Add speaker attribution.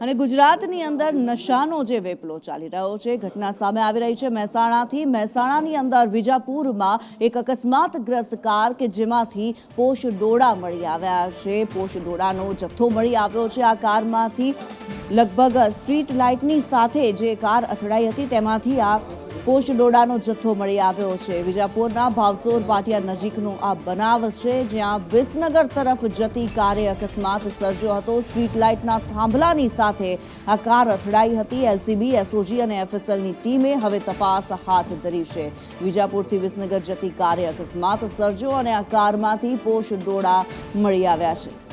Speaker 1: અને ગુજરાતની અંદર નશાનો જે વેપલો ચાલી રહ્યો છે, ઘટના સામે આવી રહી છે. મહેસાણાથી, મહેસાણાની અંદર વિજાપુરમાં એક અકસ્માતગ્રસ્ત કાર કે જેમાંથી પોષ ડોળા મળી આવ્યા છે. પોષ ડોળાનો જથ્થો મળી આવ્યો છે. આ કારમાંથી લગભગ સ્ટ્રીટ લાઇટની સાથે જે કાર અથડાઈ હતી, તેમાંથી આ પોસ્ટ ડોડાનો જથ્થો મળી આવ્યો છે. વિજાપુરના ભાવસોર પાટિયા નજીકનો આ બનાવ છે, જ્યાં વિસનગર તરફ જતી કારે અકસ્માત સર્જ્યો હતો. સ્ટ્રીટ લાઇટના થાંભલાની સાથે આ કાર અથડાઈ હતી. એલસીબી, એસઓજી અને એફએસએલની ટીમે હવે તપાસ હાથ ધરી છે. વિજાપુરથી વિસનગર જતી કારે અકસ્માત સર્જ્યો અને આ કારમાંથી પોસ્ટ ડોડા મળી આવ્યા છે.